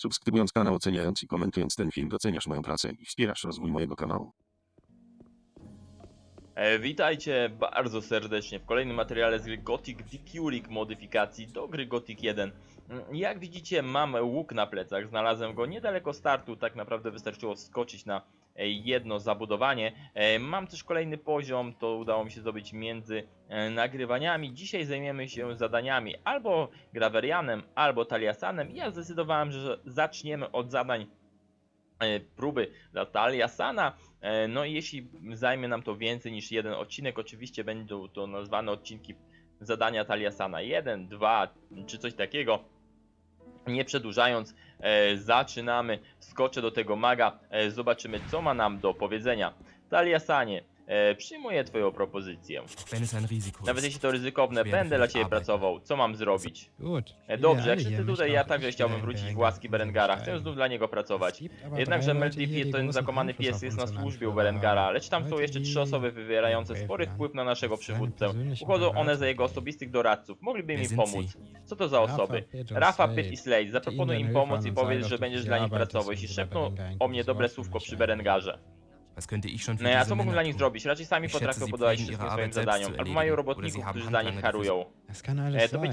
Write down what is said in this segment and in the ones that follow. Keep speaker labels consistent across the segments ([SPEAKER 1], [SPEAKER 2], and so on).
[SPEAKER 1] Subskrybując kanał, oceniając i komentując ten film, doceniasz moją pracę i wspierasz rozwój mojego kanału.
[SPEAKER 2] E, witajcie bardzo serdecznie w kolejnym materiale z gry Gothic Decuric modyfikacji do gry Gothic 1. Mm, Jak widzicie mam łuk na plecach, znalazłem go niedaleko startu, tak naprawdę wystarczyło skoczyć na jedno zabudowanie. E, Mam też kolejny poziom, to udało mi się zdobyć między e, nagrywaniami. Dzisiaj zajmiemy się zadaniami albo Graverianem, albo Taliasanem. Ja zdecydowałem, że zaczniemy od zadań e, próby dla Taliasana. E, No i jeśli zajmie nam to więcej niż jeden odcinek, oczywiście będą to nazwane odcinki zadania Taliasana 1, 2 czy coś takiego. Nie przedłużając, e, zaczynamy. Skoczę do tego maga, e, zobaczymy co ma nam do powiedzenia. Taliasanie, e, przyjmuję twoją propozycję. Nawet jeśli to ryzykowne, będę dla ciebie pracował. Co mam zrobić? E, Dobrze, jak wszyscy tutaj, ja także chciałbym wrócić w łaski
[SPEAKER 3] Berengara.
[SPEAKER 2] Chcę
[SPEAKER 3] bleiben.
[SPEAKER 2] znów dla niego pracować. Jednakże
[SPEAKER 3] die
[SPEAKER 2] ten
[SPEAKER 3] Einfluss
[SPEAKER 2] pies, jest na służbie u Berengara, lecz tam są jeszcze trzy osoby wywierające spory wpływ na naszego przywódcę. Uchodzą one za jego osobistych doradców. Mogliby mi pomóc. Co to za osoby? Rafa, Pitt i Slade. Zaproponuj im pomoc i powiedz, że będziesz dla nich pracował. Jeśli szepną o mnie dobre słówko przy. Berengarze.
[SPEAKER 4] Was könnte ich schon für
[SPEAKER 2] No co mógłbym
[SPEAKER 4] Männer
[SPEAKER 2] dla nich zrobić? Raczej sami potrafią podawać wszystkim swoim zadaniom. Albo mają robotników, którzy za nich harują. E, to, być,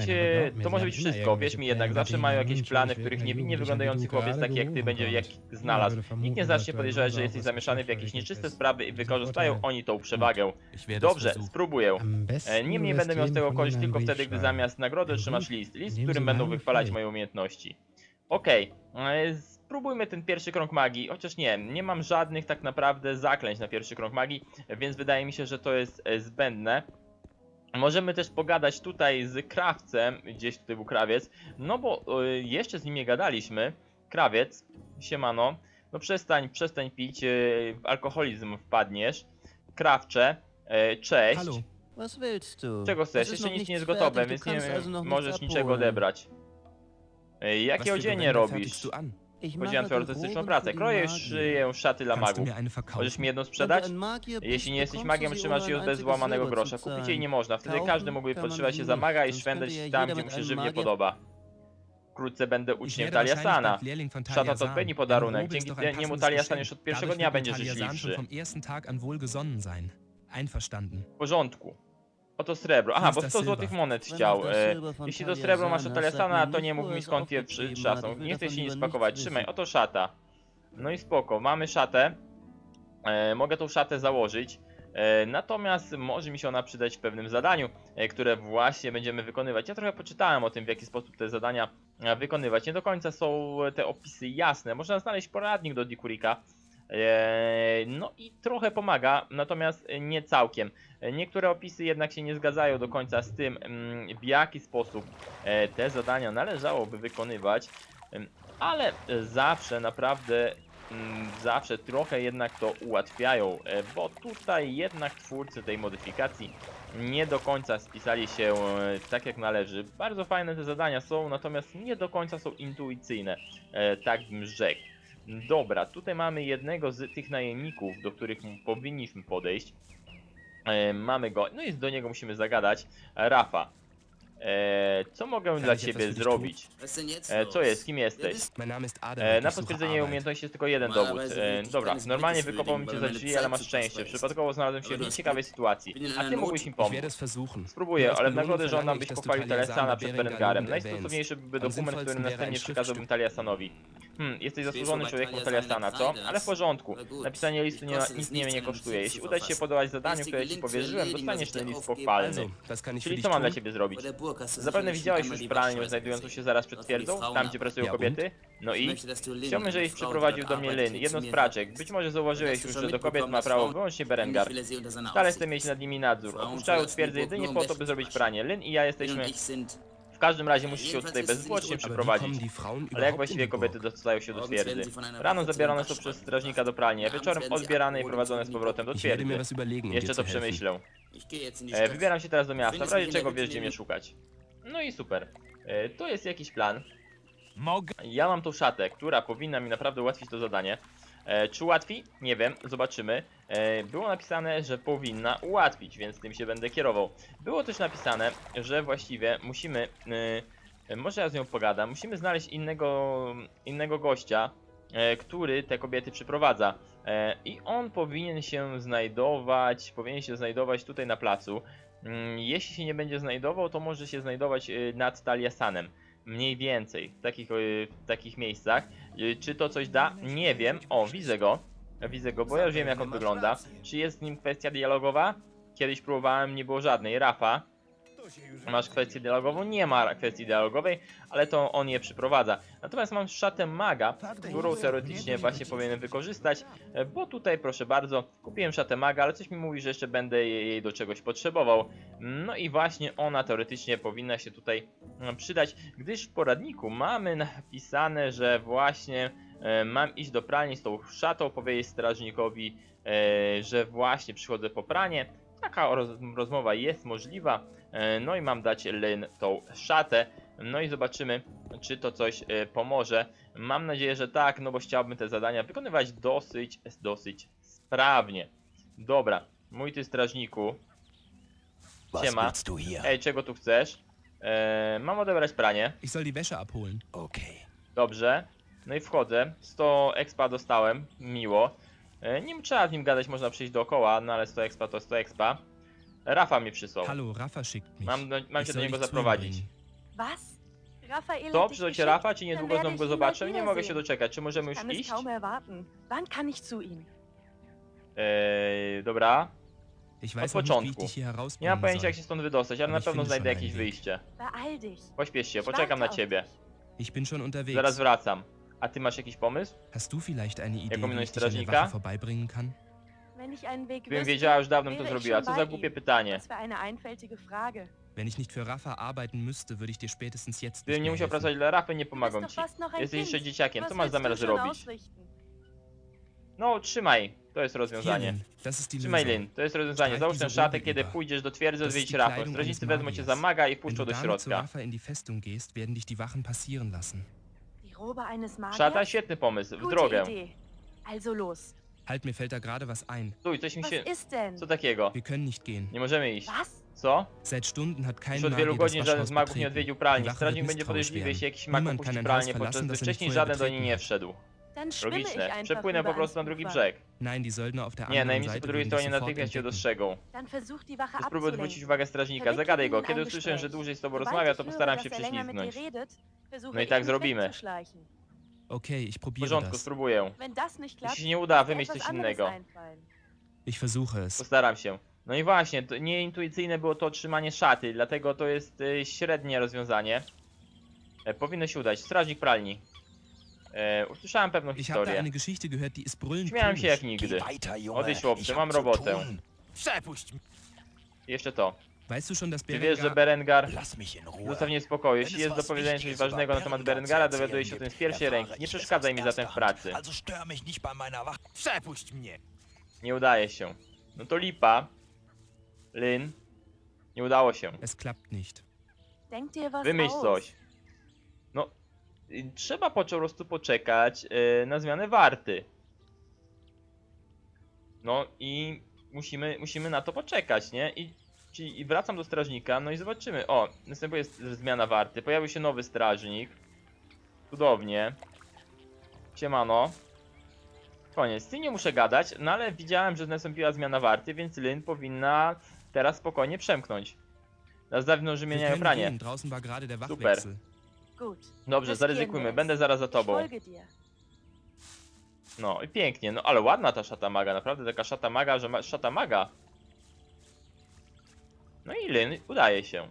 [SPEAKER 2] to może być wszystko. Wierz mi jednak, zawsze mają jakieś plany, w których niewinnie wyglądający chłopiec, taki jak ty, będzie jak znalazł. Nikt nie zacznie podejrzewać, że jesteś zamieszany w jakieś nieczyste sprawy i wykorzystają oni tą przewagę.
[SPEAKER 4] Werde es
[SPEAKER 2] Dobrze, spróbuję. E, Niemniej będę miał z tego korzyść tylko wtedy, gdy zamiast nagrody otrzymasz list. List, w którym będą wychwalać moje umiejętności. Okej, e, spróbujmy ten pierwszy krąg magii, chociaż nie, nie mam żadnych tak naprawdę zaklęć na pierwszy krąg magii, więc wydaje mi się, że to jest e, zbędne. Możemy też pogadać tutaj z krawcem, gdzieś tutaj był krawiec, no bo e, jeszcze z nim nie gadaliśmy. Krawiec, siemano, no przestań, przestań pić, e, w alkoholizm wpadniesz. Krawcze, cześć.
[SPEAKER 5] Willst du?
[SPEAKER 2] Czego
[SPEAKER 5] Es
[SPEAKER 2] chcesz? Jeszcze nic nie jest gotowe, więc nie możesz niczego odebrać. Jakie odzienie robisz?
[SPEAKER 5] Mache
[SPEAKER 2] twoją artystyczną pracę. Kroję szyję szaty dla magów. Możesz mi jedną sprzedać? Jeśli nie jesteś magiem, trzymasz ją bez złamanego grosza. Kupić jej nie można, wtedy każdy mógłby podszywać się za maga i szwendać tam, gdzie mu się żywnie podoba. Wkrótce będę uczniem Taliasana. Szata to
[SPEAKER 4] Deine
[SPEAKER 2] podarunek. Dzięki niemu Taliasan już od pierwszego dnia będzie życzliwszy. W porządku. Oto srebro. Aha, bo
[SPEAKER 4] to
[SPEAKER 2] 100
[SPEAKER 4] silver.
[SPEAKER 2] złotych monet chciał. E, jeśli to srebro masz od to nie mów mi skąd je
[SPEAKER 5] aufgetrieben
[SPEAKER 2] przy- trzasą.
[SPEAKER 5] hat. Ich will
[SPEAKER 2] Nie chcę się nic spakować. Trzymaj, oto szata. No i spoko, mamy szatę. E, mogę tą szatę założyć. E, natomiast może mi się ona przydać w pewnym zadaniu, e, które właśnie będziemy wykonywać. Ja trochę poczytałem o tym, w jaki sposób te zadania e, wykonywać. Nie do końca są te opisy jasne. Można znaleźć poradnik do Dikurika. E, no i trochę pomaga, natomiast nie całkiem. Niektóre opisy jednak się nie zgadzają do końca z tym, mm, w jaki sposób e, te zadania należałoby wykonywać, Em, ale zawsze naprawdę mm, zawsze trochę jednak to ułatwiają, e, bo tutaj jednak twórcy tej modyfikacji nie do końca spisali się tak jak należy. Bardzo fajne te zadania są, natomiast nie do końca są intuicyjne, tak bym rzekł. Dobra, tutaj mamy jednego z tych najemników, do których powinniśmy podejść. E, mamy go, no i do niego musimy zagadać. Rafa, e, co mogę dla ciebie zrobić? E, co jest, kim jesteś? E, na potwierdzenie umiejętności jest tylko jeden dowód. E, dobra, normalnie wykopał mi cię za drzwi, ale masz szczęście. Przypadkowo znalazłem się w
[SPEAKER 6] hast
[SPEAKER 2] sytuacji. A ty mógłbyś
[SPEAKER 4] werde
[SPEAKER 2] pomóc. Spróbuję, ale w nagrodę żądam, byś pochwalił
[SPEAKER 4] Taliasana
[SPEAKER 2] przed
[SPEAKER 4] Berengar
[SPEAKER 2] Berengarem. Najstosowniejszy byłby dokument, który następnie przekazałbym Taliasanowi. Hmm, jesteś zasłużony człowiekiem
[SPEAKER 6] Taliasana
[SPEAKER 2] co? Ale w porządku. Napisanie listu nie, nic nie,
[SPEAKER 6] nichts,
[SPEAKER 2] nie
[SPEAKER 6] einen
[SPEAKER 2] kosztuje. Jeśli uda ci się podołać zadaniu, które ci powierzyłem, dostaniesz ten list pochwalny. Czyli co mam dla ciebie zrobić? Zapewne widziałeś już pralnię znajdującą się zaraz przed twierdzą, tam gdzie pracują kobiety. No
[SPEAKER 6] Ich
[SPEAKER 2] i chciałbym, żebyś przyprowadził do mnie
[SPEAKER 6] zu
[SPEAKER 2] jedną z praczek. Być może zauważyłeś już, że do kobiet ma prawo wyłącznie Berengar.
[SPEAKER 6] er Aufsicht
[SPEAKER 2] chcę mieć nad nimi nadzór. Opuszczają twierdzę jedynie po to, by zrobić pranie. Lynn i ja jesteśmy... W każdym razie musisz się tutaj bezzwłocznie
[SPEAKER 4] Frauen
[SPEAKER 2] Ale jak właściwie kobiety dostają się do twierdzy? Rano zabierane są przez strażnika do pralni, a wieczorem odbierane i prowadzone z powrotem do twierdzy.
[SPEAKER 4] um
[SPEAKER 2] Jeszcze to przemyślę. E, wybieram się teraz do miasta, w razie czego wiesz gdzie mnie szukać. No i super. E, to jest jakiś plan.
[SPEAKER 4] Mogę.
[SPEAKER 2] Ja mam tą szatę, która powinna mi naprawdę ułatwić to zadanie. E, czy ułatwi? Nie wiem, zobaczymy. E, było napisane, że powinna ułatwić, więc tym się będę kierował. Było też napisane, że właściwie musimy e, Może ja z nią pogadam. Musimy znaleźć innego, innego gościa, który te kobiety przyprowadza. E, I on powinien się znajdować, powinien się znajdować tutaj na placu. Mm, Jeśli się nie będzie znajdował, to może się znajdować e, nad Taliasanem. Mniej więcej w takich, e, w takich miejscach. E, Czy to coś da? Nie wiem. O, widzę go. Widzę go, bo ja już wiem jak on wygląda. Czy jest z nim kwestia dialogowa? Kiedyś próbowałem, nie było żadnej. Rafa, masz kwestię dialogową? Nie ma kwestii dialogowej, ale to on je przyprowadza. Natomiast mam szatę maga, którą teoretycznie właśnie powinienem wykorzystać, e, bo tutaj proszę bardzo, kupiłem szatę maga, ale coś mi mówi, że jeszcze będę je- jej do czegoś potrzebował. No i właśnie ona teoretycznie powinna się tutaj mm, przydać, gdyż w poradniku mamy napisane, że właśnie e, mam iść do pralni z tą szatą, powiedzieć strażnikowi, e, że właśnie przychodzę po pranie. Taka roz rozmowa jest możliwa. E, No i mam dać Lyn tą szatę. No i zobaczymy, czy to coś e, pomoże. Mam nadzieję, że tak, no bo chciałbym te zadania wykonywać dosyć, dosyć sprawnie. Dobra, mój ty strażniku. Siema. Ej, czego tu chcesz? E, mam odebrać pranie.
[SPEAKER 4] Ich soll die Wäsche abholen.
[SPEAKER 3] Okay.
[SPEAKER 2] Dobrze. No i wchodzę. 100 expa dostałem. Miło. E, Nie trzeba z nim gadać, można przyjść dookoła, no ale 100 expa to 100 expa. Rafa mi przysłał.
[SPEAKER 4] Hallo, Rafa schickt mich.
[SPEAKER 2] Mam, mam cię do niego zaprowadzić.
[SPEAKER 6] Was?
[SPEAKER 2] To,
[SPEAKER 6] dich
[SPEAKER 2] przyszedł cię
[SPEAKER 6] geschickt?
[SPEAKER 2] Rafa, czy niedługo znowu go zobaczę? Nie mogę się doczekać. Czy możemy już iść?
[SPEAKER 6] kaum erwarten. Wann kann ich zu ihm?
[SPEAKER 2] Eee, dobra. Od początku. Nie mam pojęcia jak się stąd wydostać, ale na pewno znajdę jakieś wyjście. Pośpiesz się, poczekam na ciebie. Zaraz wracam. A ty masz jakiś pomysł?
[SPEAKER 4] Hast du vielleicht eine Idee, wie ich dich an der
[SPEAKER 2] strażnika?
[SPEAKER 4] Wache vorbeibringen kann?
[SPEAKER 6] Wenn ich einen Weg
[SPEAKER 2] Gdybym
[SPEAKER 6] wüsste,
[SPEAKER 2] wiedziała, już dawno bym to
[SPEAKER 6] wäre ich
[SPEAKER 2] zrobiła.
[SPEAKER 6] schon
[SPEAKER 2] Co za głupie
[SPEAKER 6] ihm.
[SPEAKER 2] pytanie.
[SPEAKER 6] Das wäre eine einfältige Frage.
[SPEAKER 4] Wenn ich nicht für Rafa arbeiten müsste, würde ich dir spätestens jetzt
[SPEAKER 2] Gdybym
[SPEAKER 4] nicht
[SPEAKER 2] nie
[SPEAKER 4] mehr
[SPEAKER 2] musiał
[SPEAKER 4] helfen.
[SPEAKER 2] pracować dla Rafy, nie
[SPEAKER 6] Du bist
[SPEAKER 2] pomagam
[SPEAKER 6] doch
[SPEAKER 2] ci.
[SPEAKER 6] fast noch ein
[SPEAKER 2] Jesteś jeszcze
[SPEAKER 6] Kind.
[SPEAKER 2] dzieciakiem,
[SPEAKER 6] Was
[SPEAKER 2] co masz
[SPEAKER 6] willst du
[SPEAKER 2] zamiar
[SPEAKER 6] schon
[SPEAKER 2] zrobić?
[SPEAKER 6] ausrichten?
[SPEAKER 2] No, trzymaj. To jest rozwiązanie.
[SPEAKER 4] Lin, das ist die
[SPEAKER 2] Trzymaj
[SPEAKER 4] Lösung.
[SPEAKER 2] Lin, to jest rozwiązanie. Załóż tę szatę, kiedy pójdziesz do twierdzy odwiedzić Rafę. Strażnicy wezmą cię za maga i
[SPEAKER 4] Wenn
[SPEAKER 2] puszczą
[SPEAKER 4] du
[SPEAKER 2] do
[SPEAKER 4] damit zu
[SPEAKER 2] środka.
[SPEAKER 4] Rafa in die Festung gehst, werden dich die Wachen passieren lassen.
[SPEAKER 6] Die Robe eines Magiers?
[SPEAKER 2] Szata, świetny pomysł. W drogę.
[SPEAKER 6] Idee. Also los.
[SPEAKER 4] Halt, mir fällt da gerade was ein.
[SPEAKER 2] Stój, coś mi
[SPEAKER 6] Was
[SPEAKER 2] się...
[SPEAKER 6] ist denn?
[SPEAKER 2] Co takiego?
[SPEAKER 4] Wir können nicht gehen.
[SPEAKER 2] Nie możemy iść.
[SPEAKER 6] Was?
[SPEAKER 2] Co?
[SPEAKER 4] Seit Stunden hat kein
[SPEAKER 2] Już od wielu godzin żaden z magów nie odwiedził
[SPEAKER 4] Die
[SPEAKER 2] pralni. Strażnik będzie
[SPEAKER 4] misstrauisch
[SPEAKER 2] podejrzliwy,
[SPEAKER 4] werden.
[SPEAKER 2] jeśli jakiś mag
[SPEAKER 4] Niemand kann
[SPEAKER 2] opuści
[SPEAKER 4] ein Haus
[SPEAKER 2] pralnię, podczas
[SPEAKER 4] verlassen,
[SPEAKER 2] gdy
[SPEAKER 4] das er
[SPEAKER 2] wcześniej
[SPEAKER 4] vorher
[SPEAKER 2] żaden do niej
[SPEAKER 4] betreten
[SPEAKER 2] nie
[SPEAKER 4] hat.
[SPEAKER 2] wszedł.
[SPEAKER 6] Dann schwimme ich
[SPEAKER 2] Logiczne.
[SPEAKER 6] einfach
[SPEAKER 2] Przepłynę
[SPEAKER 6] über
[SPEAKER 2] po prostu na drugi
[SPEAKER 6] Ufer.
[SPEAKER 2] brzeg.
[SPEAKER 4] Nein, die Söldner auf der
[SPEAKER 2] Nie,
[SPEAKER 4] anderen
[SPEAKER 2] najemnicy po
[SPEAKER 4] Seite
[SPEAKER 2] drugiej
[SPEAKER 4] würden dich
[SPEAKER 2] stronie
[SPEAKER 4] sofort
[SPEAKER 2] natychmiast cię
[SPEAKER 4] entdecken.
[SPEAKER 2] dostrzegą.
[SPEAKER 6] Dann versuch die Wache
[SPEAKER 2] Spróbuj odwrócić
[SPEAKER 6] abzulenken.
[SPEAKER 2] uwagę strażnika. Zagadaj go. Kiedy usłyszę, że dłużej z tobą rozmawia, to postaram się prześlizgnąć. No i tak zrobimy.
[SPEAKER 4] Okay, ich
[SPEAKER 2] W
[SPEAKER 4] probiere
[SPEAKER 2] porządku,
[SPEAKER 4] das.
[SPEAKER 2] spróbuję. Jeśli się nie uda, wymyśl coś innego.
[SPEAKER 4] Ich versuche es.
[SPEAKER 2] Postaram się. No i właśnie, to nieintuicyjne było to trzymanie szaty, dlatego to jest y, średnie rozwiązanie. E, powinno się udać. Strażnik pralni. E, usłyszałem pewną
[SPEAKER 4] Ich habe da
[SPEAKER 2] historię.
[SPEAKER 4] eine Geschichte gehört, die ist brüllend
[SPEAKER 2] Śmiałem się jak
[SPEAKER 4] komisch.
[SPEAKER 2] nigdy. Odejdź chłopcze, mam robotę.
[SPEAKER 4] Przepuść mnie.
[SPEAKER 2] I Jeszcze to.
[SPEAKER 4] Weißt du schon, dass
[SPEAKER 2] Czy wiesz, że
[SPEAKER 4] Berengar...
[SPEAKER 2] Berengar
[SPEAKER 3] Lass mich in Ruhe.
[SPEAKER 2] zostaw mnie w spokoju. Jeśli jest do powiedzenia coś ważnego na temat
[SPEAKER 3] Berengar
[SPEAKER 2] Berengara, dowiaduję się o tym z pierwszej ręki. Nie przeszkadzaj mi zatem w pracy.
[SPEAKER 3] Also stör mich nicht bei meiner Wache.
[SPEAKER 4] Przepuść mnie.
[SPEAKER 2] Nie udaje się. No to lipa. Lyn. Nie udało się.
[SPEAKER 4] Es klappt nicht.
[SPEAKER 6] Denk dir was
[SPEAKER 2] Wymyśl
[SPEAKER 6] aus.
[SPEAKER 2] coś. Trzeba po prostu poczekać y, na zmianę warty. No i musimy, musimy na to poczekać, nie? I, czyli, I wracam do strażnika, no i zobaczymy. O, następuje zmiana warty. Pojawił się nowy strażnik. Cudownie. Siemano. Koniec. Z tym nie muszę gadać, no ale widziałem, że nastąpiła zmiana warty, więc Lynn powinna teraz spokojnie przemknąć. Na zmieniają
[SPEAKER 4] können
[SPEAKER 2] pranie. Super. Dobrze, zaryzykujmy, będę zaraz za tobą. No i pięknie, no ale ładna ta szata maga, naprawdę taka szata maga, że ma szata maga. No i Lyn udaje się.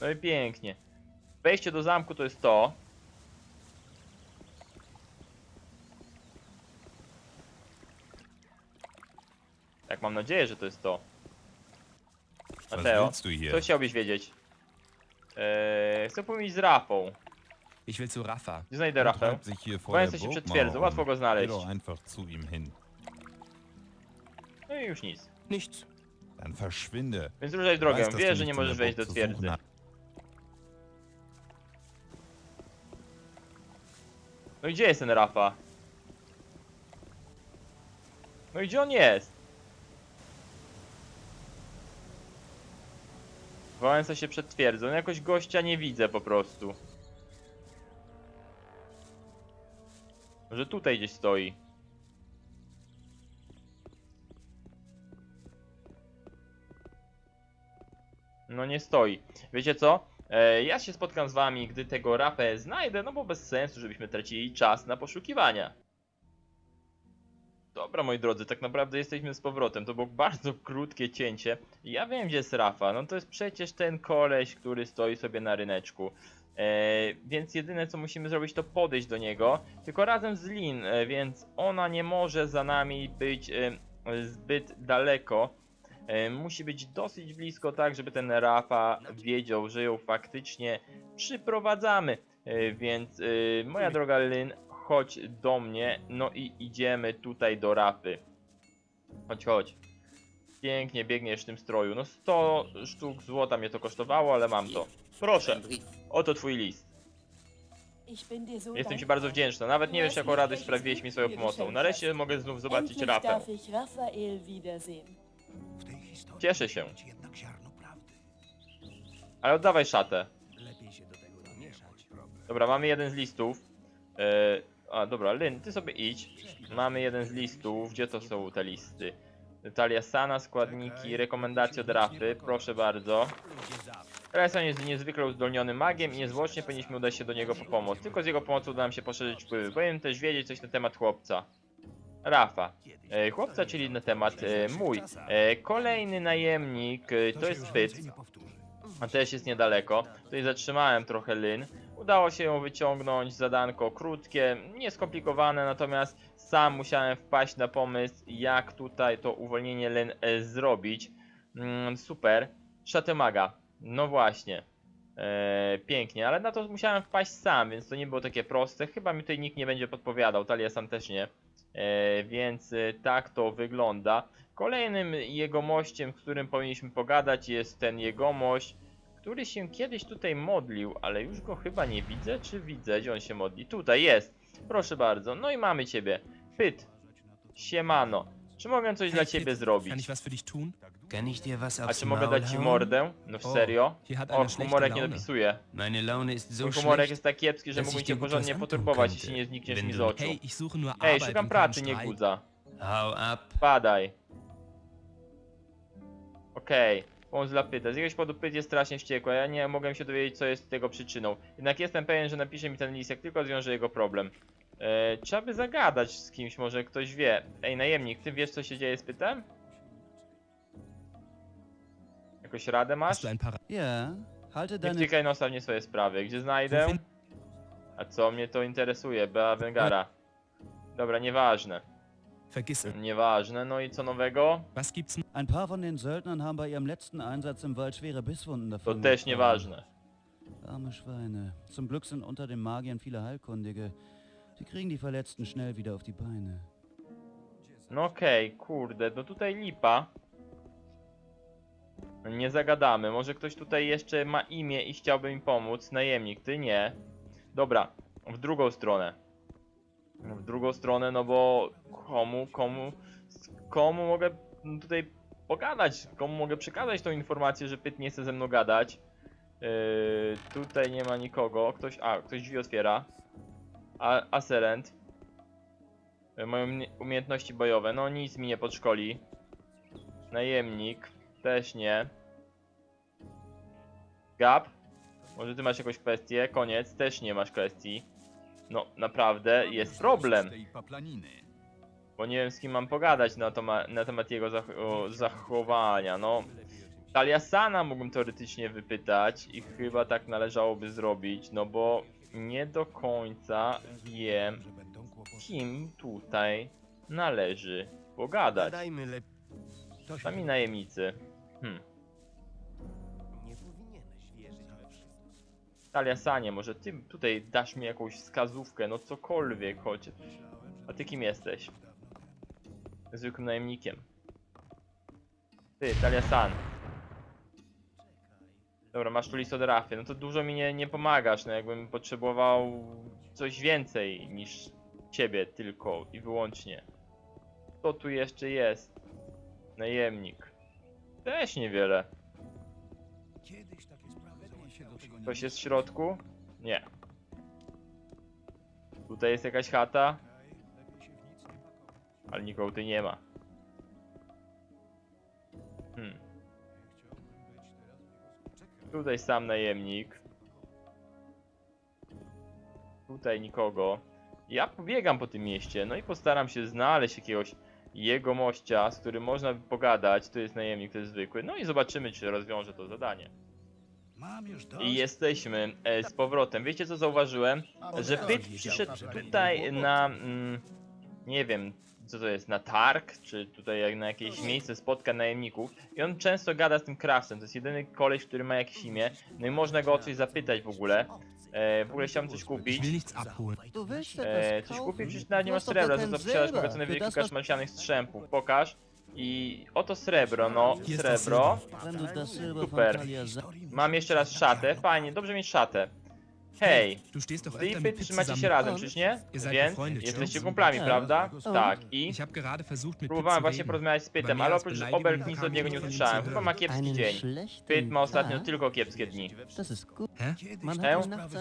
[SPEAKER 2] No i pięknie. Wejście do zamku to jest to. Tak, mam nadzieję, że to jest to.
[SPEAKER 7] Was
[SPEAKER 2] Mateo,
[SPEAKER 7] willst du hier?
[SPEAKER 2] co chciałbyś wiedzieć? Eee, chcę powiedzieć z Rafą.
[SPEAKER 4] Ich will zu Rafa.
[SPEAKER 2] Gdzie znajdę
[SPEAKER 7] Er
[SPEAKER 2] Rafę?
[SPEAKER 7] treibt sich hier vor der Geh doch einfach zu ihm hin.
[SPEAKER 2] No i już nic.
[SPEAKER 4] Nichts.
[SPEAKER 7] Dann verschwinde.
[SPEAKER 2] Więc ruszaj
[SPEAKER 7] Ich
[SPEAKER 2] drogę,
[SPEAKER 7] weiß, dass
[SPEAKER 2] wiesz, że nie
[SPEAKER 7] nichts in
[SPEAKER 2] możesz
[SPEAKER 7] der
[SPEAKER 2] wejść do
[SPEAKER 7] Burg zu suchen
[SPEAKER 2] twierdzy.
[SPEAKER 7] hast.
[SPEAKER 2] No i gdzie jest ten Rafa? No i gdzie on jest? Wałęsa się przed twierdzą. No jakoś gościa nie widzę po prostu. Może tutaj gdzieś stoi. No nie stoi. Wiecie co? E, ja się spotkam z wami, gdy tego rapę znajdę, no bo bez sensu, żebyśmy tracili czas na poszukiwania. Dobra, moi drodzy, tak naprawdę jesteśmy z powrotem. To było bardzo krótkie cięcie. Ja wiem, gdzie jest Rafa. No to jest przecież ten koleś, który stoi sobie na ryneczku. E, więc jedyne co musimy zrobić to podejść do niego, tylko razem z Lin, e, więc ona nie może za nami być e, zbyt daleko. E, musi być dosyć blisko, tak żeby ten Rafa wiedział, że ją faktycznie przyprowadzamy. E, więc e, moja droga Lin, chodź do mnie, no i idziemy tutaj do Rafy. Chodź, chodź. Pięknie biegniesz w tym stroju. No 100 sztuk złota mnie to kosztowało, ale mam to. Proszę, oto twój list. Jestem ci bardzo wdzięczna. Nawet nie wiesz jaką radość sprawiłeś mi swoją pomocą. Nareszcie mogę znów zobaczyć Rafę. Cieszę się. Ale oddawaj szatę.
[SPEAKER 3] Lepiej się do tego namieszać.
[SPEAKER 2] Dobra, mamy jeden z listów. E, a dobra, Lyn, ty sobie idź. Mamy jeden z listów. Gdzie to są te listy? Talia Sana, składniki, rekomendacje od Rafy. Proszę bardzo. Rajson jest niezwykle uzdolnionym magiem i niezwłocznie powinniśmy udać się do niego po pomoc. Tylko z jego pomocą uda nam się poszerzyć wpływy. Powinien też wiedzieć coś na temat chłopca. Rafa. E, chłopca, czyli na temat e, mój. E, kolejny najemnik e, to jest Pyt. A też jest niedaleko. Tutaj zatrzymałem trochę Lyn. Udało się ją wyciągnąć, zadanko krótkie, nieskomplikowane, natomiast sam musiałem wpaść na pomysł, jak tutaj to uwolnienie Lyn e, zrobić. Mm, super. Szatemaga. No właśnie. E, pięknie, ale na to musiałem wpaść sam, więc to nie było takie proste. Chyba mi tutaj nikt nie będzie podpowiadał, Talia sam też nie. E, więc e, tak to wygląda. Kolejnym jegomościem, z którym powinniśmy pogadać jest ten jegomość, który się kiedyś tutaj modlił, ale już go chyba nie widzę, czy widzę, gdzie on się modli. Tutaj jest, proszę bardzo. No i mamy ciebie. Pyt. Siemano. Czy mogę coś dla ciebie zrobić?
[SPEAKER 5] Kann ich dir was
[SPEAKER 2] A
[SPEAKER 5] aufs
[SPEAKER 2] czy mogę
[SPEAKER 5] Maul
[SPEAKER 2] dać ci
[SPEAKER 5] hauen?
[SPEAKER 2] mordę? No w
[SPEAKER 4] O,
[SPEAKER 2] serio?
[SPEAKER 4] hier hat
[SPEAKER 2] O,
[SPEAKER 4] einer schlechte
[SPEAKER 2] humorek nie
[SPEAKER 4] Laune.
[SPEAKER 2] dopisuje.
[SPEAKER 5] Meine Laune ist so
[SPEAKER 2] Mój humorek
[SPEAKER 5] schlecht.
[SPEAKER 2] jest tak kiepski, że
[SPEAKER 5] dass
[SPEAKER 2] mógłbym
[SPEAKER 5] ich
[SPEAKER 2] cię
[SPEAKER 5] dir gut
[SPEAKER 2] porządnie
[SPEAKER 5] was antun
[SPEAKER 2] poturbować,
[SPEAKER 5] könnte,
[SPEAKER 2] jeśli nie znikniesz
[SPEAKER 5] wenn
[SPEAKER 2] mi z
[SPEAKER 5] du-
[SPEAKER 2] oczu.
[SPEAKER 4] Hey, ich suche nur
[SPEAKER 2] Ej,
[SPEAKER 4] Arbeit
[SPEAKER 2] szukam
[SPEAKER 4] und keinen
[SPEAKER 2] pracy, nie
[SPEAKER 4] Streit.
[SPEAKER 2] gudza.
[SPEAKER 5] Hau ab.
[SPEAKER 2] Padaj. Okej. Pomóc dla Pyta. Z jakiegoś powodu Pyt jest strasznie wściekły, a ja nie mogłem się dowiedzieć, co jest tego przyczyną. Jednak jestem pewien, że napisze mi ten list, jak tylko zwiąże jego problem. E, trzeba by zagadać z kimś, może ktoś wie. Ej, najemnik, ty wiesz, co się dzieje z Pytem? Jakoś radę masz?
[SPEAKER 8] Halte
[SPEAKER 2] Nie
[SPEAKER 8] deine
[SPEAKER 2] wtykaj nosa w nie swoje sprawy. Gdzie znajdę? A co mnie to interesuje? Bea Wengara. Dobra, nieważne.
[SPEAKER 4] Vergiss es.
[SPEAKER 2] Nieważne. No i co nowego?
[SPEAKER 4] Was gibt's n-
[SPEAKER 8] Ein paar von den Söldnern haben bei ihrem letzten Einsatz im Wald schwere Bisswunden
[SPEAKER 2] To
[SPEAKER 8] davon.
[SPEAKER 2] też nieważne.
[SPEAKER 8] Arme Schweine. Zum Glück sind unter den Magiern viele Heilkundige. Die kriegen die Verletzten schnell wieder auf die Beine.
[SPEAKER 2] No okej, kurde, no tutaj lipa. Nie zagadamy, może ktoś tutaj jeszcze ma imię i chciałby mi pomóc. Najemnik, ty nie. Dobra, w drugą stronę. W drugą stronę, no bo komu, komu, komu mogę tutaj pogadać? Komu mogę przekazać tą informację, że Pyt nie chce ze mną gadać? Yy, tutaj nie ma nikogo. Ktoś, a, ktoś drzwi otwiera. A, Aserent. Moje umie- umiejętności bojowe, no nic mi nie podszkoli. Najemnik, też nie. Gap, może ty masz jakąś kwestię? Koniec, też nie masz kwestii. No, naprawdę jest problem, bo nie wiem z kim mam pogadać na, toma- na temat jego zach zachowania, no. Taliasana mógłbym teoretycznie wypytać i chyba tak należałoby zrobić, no bo nie do końca wiem,
[SPEAKER 3] kłopoty.
[SPEAKER 2] kim tutaj należy pogadać. Sami najemnicy. Hmm. Talia Sanie, może ty tutaj dasz mi jakąś wskazówkę, no cokolwiek, choć. A ty kim jesteś? Zwykłym najemnikiem. Ty, Talia San. Dobra, masz tu list od Rafy, no to dużo mi nie, nie pomagasz, no jakbym potrzebował coś więcej niż ciebie tylko i wyłącznie. Co tu jeszcze jest? Najemnik. Też niewiele. Ktoś jest w środku? Nie. Tutaj jest jakaś chata. Ale nikogo tutaj nie ma. Hmm. Tutaj sam najemnik. Tutaj nikogo. Ja pobiegam po tym mieście, no i postaram się znaleźć jakiegoś jego mościa, z którym można pogadać. To jest najemnik, to jest zwykły. No i zobaczymy, czy rozwiąże to zadanie. I jesteśmy e, z powrotem. Wiecie co zauważyłem? Że Pyt przyszedł tutaj na... Mm, nie wiem, co to jest, na targ, czy tutaj jak na jakieś miejsce spotka najemników. I on często gada z tym Kraftem. To jest jedyny koleś, który ma jakieś imię. No i można go o coś zapytać w ogóle. E, w ogóle chciałem coś kupić. E, coś kupić, przecież nawet nie masz srebra, to sprzedać
[SPEAKER 9] Silber.
[SPEAKER 2] magazynę
[SPEAKER 9] Für
[SPEAKER 2] wielkich kaszmalcianych strzępów. Pokaż. I oto srebro, no, srebro. Super. Mam jeszcze raz szatę, fajnie, dobrze mieć szatę. Hej,
[SPEAKER 4] Du stehst doch
[SPEAKER 2] Ty i
[SPEAKER 4] öfter mit
[SPEAKER 2] Pyt
[SPEAKER 4] Pit
[SPEAKER 2] trzymacie się razem, czyż nie? Więc jesteście kumplami, prawda? Tak, i próbowałem właśnie porozmawiać z Pytem, ale oprócz Obelg nic od niego nie usłyszałem. Chyba ma kiepski
[SPEAKER 9] Einen
[SPEAKER 2] dzień. Pyt ma ostatnio tylko kiepskie dni. Hę?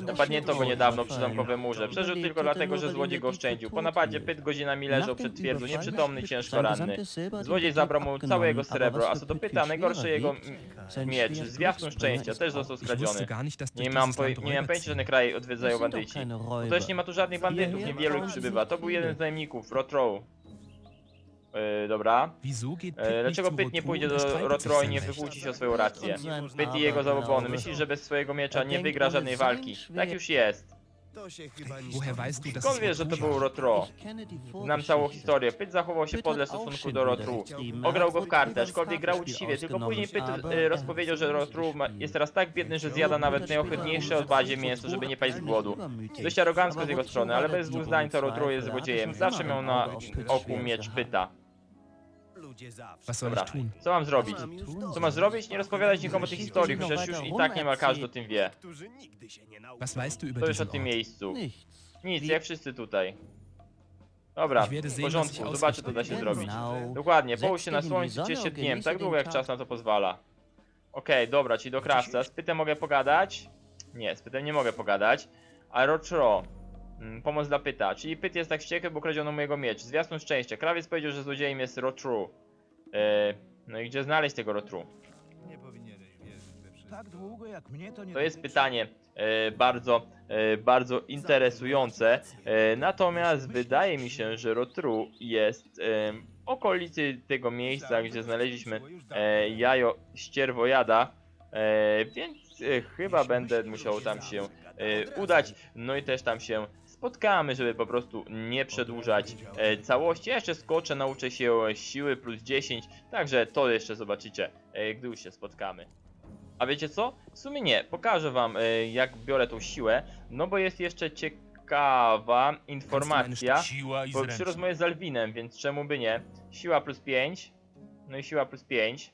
[SPEAKER 2] Napadnięto go niedawno przy zamkowym murze. Przeżył tylko dlatego, że złodziej go oszczędził. Po napadzie. Pyt godzinami leżał przed twierdzą, nieprzytomny, ciężko ranny. Złodziej zabrał mu całe jego srebro, a co do
[SPEAKER 9] Pyt
[SPEAKER 2] Pyta,
[SPEAKER 9] schwerer
[SPEAKER 2] jego miecz z
[SPEAKER 9] Glücksbringer
[SPEAKER 2] szczęścia też został skradziony. Nie mam, nie pojęcia, że kraj odwiedzają bandyci.
[SPEAKER 9] Räuber.
[SPEAKER 2] też nie ma tu żadnych bandytów, niewielu ich przybywa. To był jeden z najemników, Rotrow. Yy, dobra.
[SPEAKER 4] Geht Pit
[SPEAKER 2] E, dlaczego Pyt nie pójdzie do Rotroi i nie wykłóci się o swoją rację? Pyt i jego zabobony. Myślisz, że bez swojego miecza nie wygra żadnej walki? Tak już jest.
[SPEAKER 5] To się chyba nie
[SPEAKER 4] Woher weißt du, dass
[SPEAKER 2] Skąd
[SPEAKER 4] es
[SPEAKER 2] wiesz, że to był? Rotro? Znam całą historię. Pyt zachował się podle stosunku do Rotru. Ograł go w kartę, aczkolwiek grał uczciwie, tylko później Pyt e, rozpowiedział, że Rotru ma, jest teraz tak biedny, że zjada nawet najohydniejsze od bazie mięso, żeby nie paść z głodu. Dość arogancko z jego strony, ale bez dwóch zdań to Rotru jest złodziejem. Zawsze miał na oku miecz Pyta.
[SPEAKER 4] Was soll
[SPEAKER 2] Dobra,
[SPEAKER 4] ich tun?
[SPEAKER 2] co mam zrobić?
[SPEAKER 5] Mam
[SPEAKER 2] Co masz zrobić? Nie rozpowiadać nikomu tych historii, przecież już i tak niemal każdy o tym wie.
[SPEAKER 4] Was weißt du über
[SPEAKER 2] To już o
[SPEAKER 4] diesen
[SPEAKER 2] tym
[SPEAKER 4] Ort?
[SPEAKER 2] miejscu.
[SPEAKER 9] Nichts.
[SPEAKER 2] Nic, jak wszyscy tutaj. Dobra,
[SPEAKER 4] Ich werde
[SPEAKER 2] w
[SPEAKER 4] sehen, was
[SPEAKER 2] porządku, zobaczę co da się zrobić. Dokładnie, połóż się na słońcu, ciesz się dniem, tak długo jak czas na to pozwala. Okej, dobra, czyli do Krawca. Z Pytem mogę pogadać? Nie, z Pytem nie mogę pogadać. A Rochro, mm, pomoc dla Pyta. Czyli Pyt jest tak wściekły, bo kradziono mu jego miecz. Zwiastun szczęścia. Krawiec powiedział, że złodziejem jest Rotru. E, no i gdzie znaleźć tego Rotru?
[SPEAKER 3] Tak długo jak mnie to nie
[SPEAKER 2] To jest pytanie e, bardzo, e, bardzo interesujące. E, natomiast wydaje mi się, że Rotru jest w okolicy tego miejsca, gdzie znaleźliśmy jajo ścierwojada. Więc chyba będę musiał tam się udać. No i też tam się spotkamy, żeby po prostu nie przedłużać e, całości. Ja jeszcze skoczę, nauczę się siły plus 10. Także to jeszcze zobaczycie, e, gdy już się spotkamy. A wiecie co? W sumie nie, pokażę wam e, jak biorę tą siłę, no bo jest jeszcze ciekawa informacja bo przy rozmowie z Alwinem, więc czemu by nie? Siła plus 5, no i siła plus 5,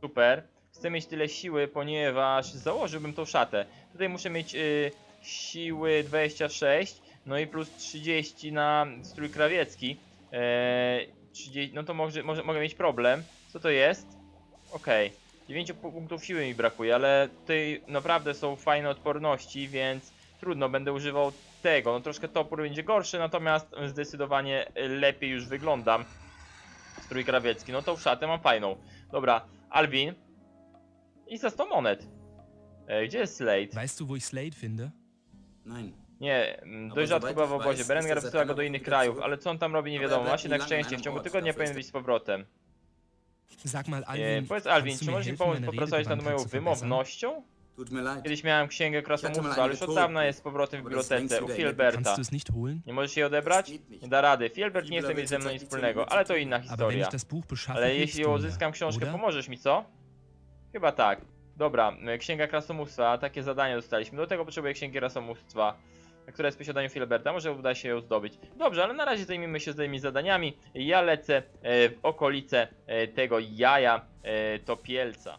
[SPEAKER 2] super. Chcę mieć tyle siły, ponieważ założyłbym tą szatę. Tutaj muszę mieć y, siły 26, no i plus 30 na strój krawiecki. E, 30, no to może, może, mogę mieć problem. Co to jest? Okej. 9 punktów siły mi brakuje, ale tutaj naprawdę są fajne odporności, więc trudno, będę używał tego. No troszkę topór będzie gorszy, natomiast zdecydowanie lepiej już wyglądam. Strój krawiecki, no tą szatę mam fajną. Dobra, Alvin. I za 100 monet. E, gdzie jest Slade?
[SPEAKER 4] Weißt du, wo ich Slade finde?
[SPEAKER 10] Nein.
[SPEAKER 2] Nie, mm,
[SPEAKER 10] No
[SPEAKER 2] dość rzadko bywa w obozie. Berengar wysyła go do innych krajów, ale co on tam robi nie wiadomo. Ma
[SPEAKER 10] nie lange
[SPEAKER 2] szczęście, w ciągu tygodnia powinien być z powrotem.
[SPEAKER 4] Sag mal,
[SPEAKER 2] E,
[SPEAKER 4] Alvin,
[SPEAKER 2] powiedz Alvin, czy możesz mi pomóc popracować nad moją wymownością? Kiedyś miałem księgę krasomówstwa, ale już od dawna jest z powrotem w bibliotece u Filberta. Nie możesz jej odebrać? Nie da rady. Filbert nie chce mieć ze mną nic wspólnego, ale to inna historia. Ale jeśli uzyskam książkę, pomożesz mi, co? Chyba tak. Dobra, m, księga krasomóstwa, takie zadanie dostaliśmy. Do tego potrzebuję księgi krasomóstwa, która jest w posiadaniu Filberta. Może uda się ją zdobyć. Dobrze, ale na razie zajmijmy się tymi zadaniami. Ja lecę e, w okolice e, tego jaja topielca.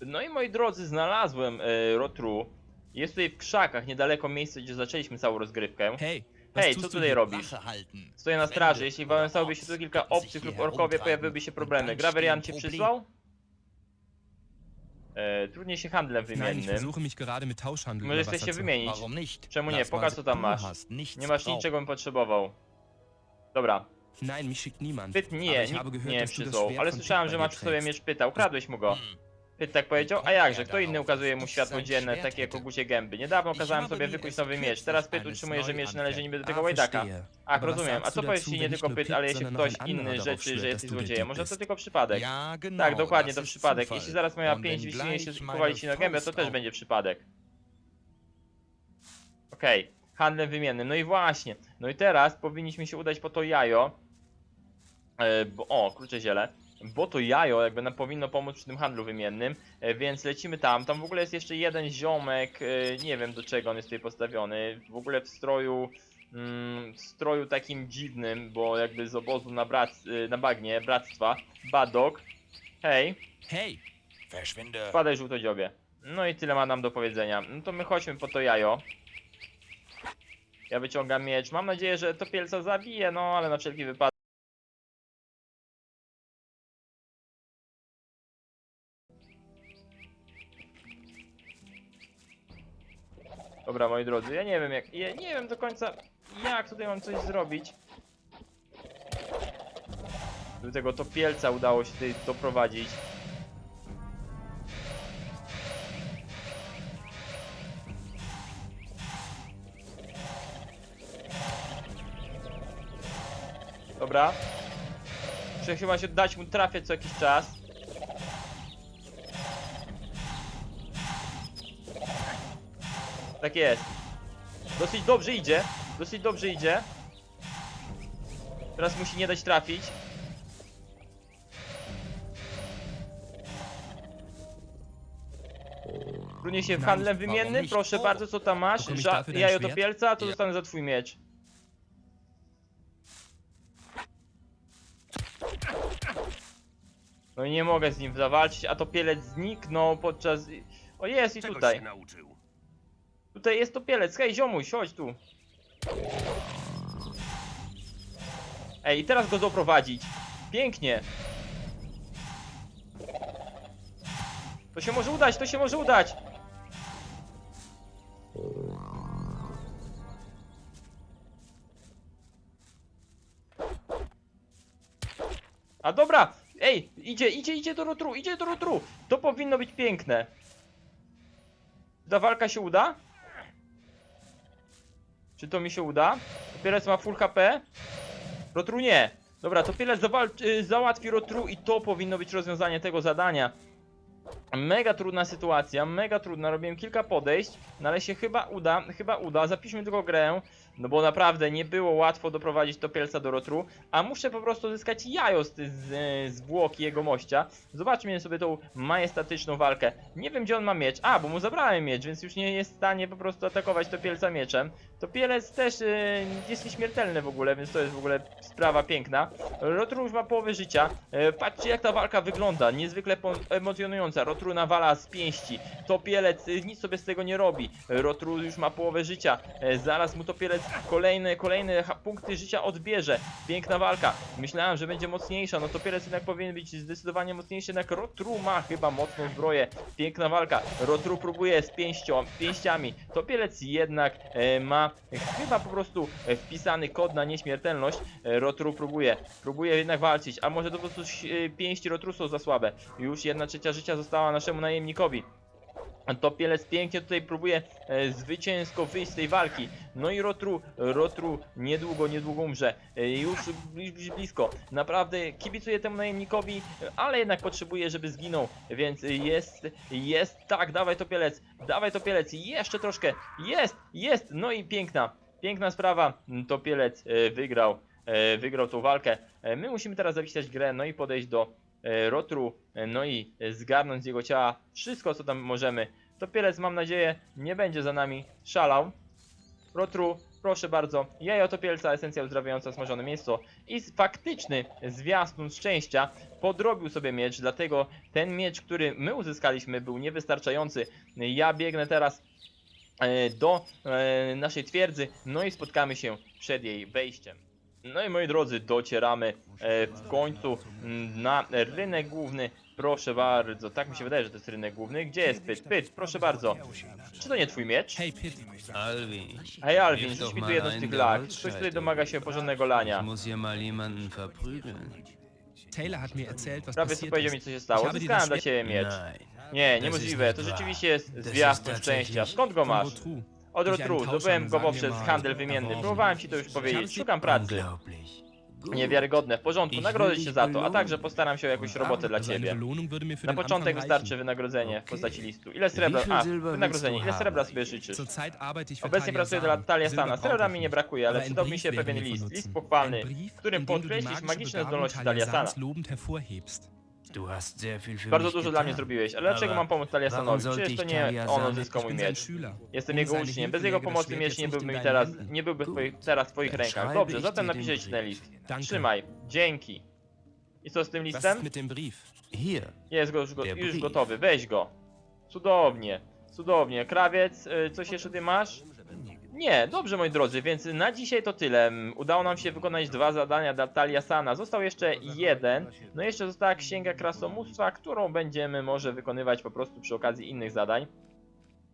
[SPEAKER 2] No i moi drodzy, znalazłem Rotru. Jest tutaj w krzakach, niedaleko miejsca, gdzie zaczęliśmy całą rozgrywkę. Hej,
[SPEAKER 4] tust
[SPEAKER 2] co tutaj robisz? Stoję na straży, jeśli wałęsałoby się tu kilka obcych lub orkowie, pojawiłyby się problemy. Graverian cię przysłał? E, trudniej się handlem
[SPEAKER 4] Nein, ich
[SPEAKER 2] wymiennym.
[SPEAKER 4] versuche mich gerade mit Tauschhandel
[SPEAKER 2] Możesz też się
[SPEAKER 4] zu...
[SPEAKER 2] wymienić.
[SPEAKER 5] Warum nicht?
[SPEAKER 2] Czemu nie?
[SPEAKER 5] Lass mal
[SPEAKER 2] Pokaż co tam
[SPEAKER 5] Du
[SPEAKER 2] masz.
[SPEAKER 5] hast nichts
[SPEAKER 2] Nie masz
[SPEAKER 5] drauf.
[SPEAKER 2] niczego, bym potrzebował. Dobra,
[SPEAKER 4] Nein, mich schickt niemand.
[SPEAKER 2] Pyt
[SPEAKER 4] Aber
[SPEAKER 2] nie,
[SPEAKER 4] ich habe
[SPEAKER 2] nikt
[SPEAKER 4] gehört,
[SPEAKER 2] nie
[SPEAKER 4] dass du das
[SPEAKER 2] przysłał,
[SPEAKER 4] Schwert
[SPEAKER 2] ale
[SPEAKER 4] von
[SPEAKER 2] słyszałem, że
[SPEAKER 4] bei
[SPEAKER 2] ma
[SPEAKER 4] dir
[SPEAKER 2] przy sobie
[SPEAKER 4] trägst.
[SPEAKER 2] miecz pyta, ukradłeś mu go. Pyt tak powiedział, a jakże, kto inny ukazuje mu światło dzienne, takie jak gusie gęby. Niedawno kazałem sobie wykuć nowy miecz, teraz Pyt utrzymuje, że miecz należy niby do tego łajdaka. Ach, rozumiem, a co powiesz ci nie tylko Pyt, ale jeśli ktoś inny rzeczy, że jesteś złodziejem, może to tylko przypadek. Tak, dokładnie, to przypadek. Jeśli zaraz moja
[SPEAKER 5] Und
[SPEAKER 2] 5
[SPEAKER 5] wenn
[SPEAKER 2] wyśmienie się
[SPEAKER 5] meine
[SPEAKER 2] ci na gębę, to też będzie przypadek. Okej, handlem wymiennym. No i właśnie. No i teraz powinniśmy się udać po to jajo. E, bo, o, klucze ziele. Bo to jajo jakby nam powinno pomóc przy tym handlu wymiennym, e, więc lecimy tam. Tam w ogóle jest jeszcze jeden ziomek, e, nie wiem do czego on jest tutaj postawiony. W ogóle w stroju, mm, w stroju takim dziwnym, bo jakby z obozu na, brac, e, na bagnie, bractwa. Badok. Hej.
[SPEAKER 5] Verschwinde.
[SPEAKER 2] Spadaj żółtodziobie. No i tyle ma nam do powiedzenia. No to my chodźmy po to jajo. Ja wyciągam miecz. Mam nadzieję, że to pielca zabije, no ale na wszelki wypadek. Dobra, moi drodzy, ja nie wiem jak. Ja nie wiem do końca jak tutaj mam coś zrobić. Do tego topielca udało się tutaj doprowadzić. Dobra. Muszę chyba się dać mu trafiać co jakiś czas. Tak jest. Dosyć dobrze idzie. Dosyć dobrze idzie. Teraz musi nie dać trafić. Runie się w handlem wymiennym. Proszę bardzo, co tam masz? Ża jajo
[SPEAKER 4] Schwert?
[SPEAKER 2] topielca, a to
[SPEAKER 5] Ja.
[SPEAKER 2] zostanę za twój miecz. No i nie mogę z nim zawalczyć, a topielec zniknął podczas... O jest i tutaj.
[SPEAKER 5] nauczył?
[SPEAKER 2] Tutaj jest topielec, hej ziomuś, chodź tu. Ej, teraz go doprowadzić. Pięknie. To się może udać, to się może udać. A dobra, ej, idzie, idzie, idzie do rotru, idzie do rotru. To powinno być piękne. Ta walka się uda? Czy to mi się uda? Topielec ma full HP? Rotru nie. Dobra, Topielec y, załatwi Rotru i to powinno być rozwiązanie tego zadania. Mega trudna sytuacja, mega trudna. Robiłem kilka podejść, no ale się chyba uda, chyba uda. Zapiszmy tylko grę, no bo naprawdę nie było łatwo doprowadzić Topielca do Rotru, a muszę po prostu zyskać jajo z, z, zwłoki jego mościa. Zobaczmy sobie tą majestatyczną walkę. Nie wiem gdzie on ma miecz, a bo mu zabrałem miecz, więc już nie jest w stanie po prostu atakować Topielca mieczem. Topielec też y, jest nieśmiertelny w ogóle, więc to jest w ogóle sprawa piękna. Rotru już ma połowę życia. E, patrzcie jak ta walka wygląda, niezwykle emocjonująca. Rotru nawala z pięści. Topielec y, nic sobie z tego nie robi. Rotru już ma połowę życia. E, zaraz mu Topielec kolejne, kolejne punkty życia odbierze. Piękna walka. Myślałem, że będzie mocniejsza. No Topielec jednak powinien być zdecydowanie mocniejszy. Jednak Rotru ma chyba mocną zbroję. Piękna walka. Rotru próbuje z pięścią, pięściami. Topielec jednak e, ma chyba po prostu e, wpisany kod na nieśmiertelność. E, Rotru próbuje, próbuje jednak walczyć. A może to po prostu e, pięści Rotru są za słabe. Już jedna trzecia życia została naszemu najemnikowi. Topielec pięknie tutaj próbuje e, zwycięsko wyjść z tej walki. No i Rotru, Rotru niedługo, niedługo umrze. E, już bli- blisko. Naprawdę kibicuję temu najemnikowi, ale jednak potrzebuję, żeby zginął. Więc jest, jest, tak, dawaj Topielec, dawaj Topielec, jeszcze troszkę, jest, jest, no i piękna, piękna sprawa. Topielec e, wygrał, e, wygrał tą walkę. E, My musimy teraz zapisać grę, no i podejść do Rotru, e, no i e, zgarnąć z jego ciała wszystko, co tam możemy. Topielec, mam nadzieję, nie będzie za nami szalał. Rotru, proszę bardzo, jajo topielca, esencja uzdrawiająca smażone mięso i faktyczny zwiastun szczęścia podrobił sobie miecz, dlatego ten miecz, który my uzyskaliśmy był niewystarczający. Ja biegnę teraz e, do e, naszej twierdzy, no i spotkamy się przed jej wejściem. No i moi drodzy, docieramy e, w końcu mm, na rynek główny. proszę bardzo. Tak mi się wydaje, że to jest rynek główny. Gdzie jest Pyt? Pyt, proszę bardzo. Czy to nie twój miecz?
[SPEAKER 4] Hey Pit,
[SPEAKER 5] Alvi,
[SPEAKER 2] Hej Alvin, rzuć mi tu
[SPEAKER 5] mal
[SPEAKER 2] jedną z tych lag. Ktoś tutaj domaga się porządnego lania. Prawie co powiedział mi co się stało. Zyskałem dla ciebie miecz. Nie, niemożliwe. To rzeczywiście jest zwiastun szczęścia. Skąd go masz?
[SPEAKER 4] Rotru.
[SPEAKER 2] Od
[SPEAKER 4] Durch einen
[SPEAKER 2] Rotru.
[SPEAKER 4] Tauschhandel,
[SPEAKER 2] Zdobyłem go poprzez handel wymienny. Próbowałem ci to już powiedzieć. Szukam pracy. Niewiarygodne. W porządku, nagrodzę cię za to, a także postaram się o jakąś robotę dla ciebie. Na początek wystarczy wynagrodzenie w postaci listu. Ile srebra... A, wynagrodzenie. Ile srebra sobie życzysz? Obecnie pracuję dla
[SPEAKER 4] Sana.
[SPEAKER 2] Talia
[SPEAKER 4] Silber
[SPEAKER 2] Sana.
[SPEAKER 4] brauche
[SPEAKER 2] Srebra mi nie brakuje, ale przydałby mi się pewien list. List pochwalny, w którym podkreślisz magiczne zdolności
[SPEAKER 4] Talia
[SPEAKER 2] Bardzo
[SPEAKER 5] mich
[SPEAKER 2] dużo dla mnie zrobiłeś, ale dlaczego mam pomóc Talia
[SPEAKER 5] warum
[SPEAKER 2] Sanowi?
[SPEAKER 5] sollte
[SPEAKER 2] Przecież to nie on odzyskał mój miecz. Jestem jego uczniem. Bez jego pomocy miecz nie byłby mi teraz, nie byłby twoich, teraz w twoich rękach. Dobrze, zatem napiszę ci ten list. Trzymaj. Dzięki. I co z tym listem? Jest go już, go, już gotowy, weź go. Cudownie, cudownie. Krawiec, y, coś jeszcze ty masz? Nie, dobrze moi drodzy, więc na dzisiaj to tyle. Mm, Udało nam się wykonać dwa zadania dla Talia Sana. Został jeszcze jeden. No jeszcze została księga krasomóstwa, którą będziemy może wykonywać po prostu przy okazji innych zadań.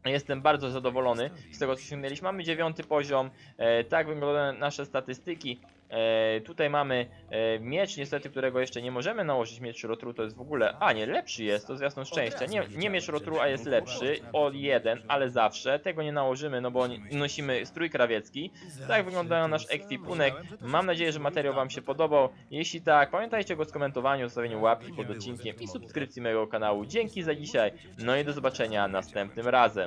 [SPEAKER 2] Jestem bardzo zadowolony z tego, co osiągnęliśmy. Mamy dziewiąty poziom. E, tak wyglądają nasze statystyki. E, tutaj mamy e, miecz, niestety, którego jeszcze nie możemy nałożyć. Miecz Rotru to jest w ogóle. A nie, lepszy jest, to zwiastun szczęścia. Nie, nie miecz Rotru, a jest lepszy. O jeden, ale zawsze. Tego nie nałożymy, no bo nosimy strój krawiecki. Tak wygląda nasz ekwipunek. Mam nadzieję, że materiał Wam się podobał. Jeśli tak, pamiętajcie o skomentowaniu, zostawieniu łapki pod odcinkiem i subskrypcji mojego kanału. Dzięki za dzisiaj. No i do zobaczenia następnym razem.